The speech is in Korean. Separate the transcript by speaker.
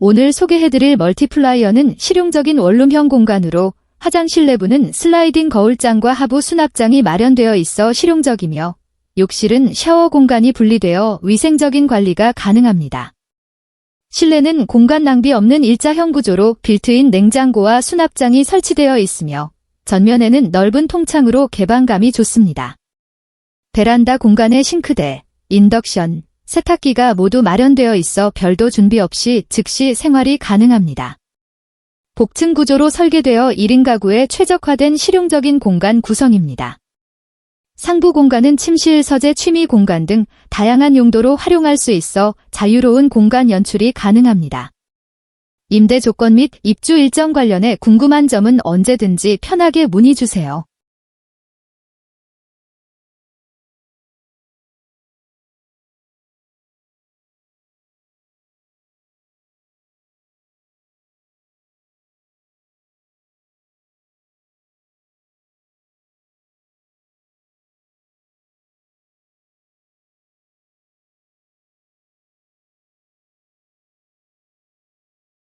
Speaker 1: 오늘 소개해드릴 멀티플라이어는 실용적인 원룸형 공간으로 화장실 내부는 슬라이딩 거울장과 하부 수납장이 마련되어 있어 실용적이며 욕실은 샤워 공간이 분리되어 위생적인 관리가 가능합니다. 실내는 공간 낭비 없는 일자형 구조로 빌트인 냉장고와 수납장이 설치되어 있으며 전면에는 넓은 통창으로 개방감이 좋습니다. 베란다 공간에 싱크대, 인덕션, 세탁기가 모두 마련되어 있어 별도 준비 없이 즉시 생활이 가능합니다. 복층 구조로 설계되어 1인 가구에 최적화된 실용적인 공간 구성입니다. 상부 공간은 침실, 서재, 취미 공간 등 다양한 용도로 활용할 수 있어 자유로운 공간 연출이 가능합니다. 임대 조건 및 입주 일정 관련해 궁금한 점은 언제든지 편하게 문의 주세요.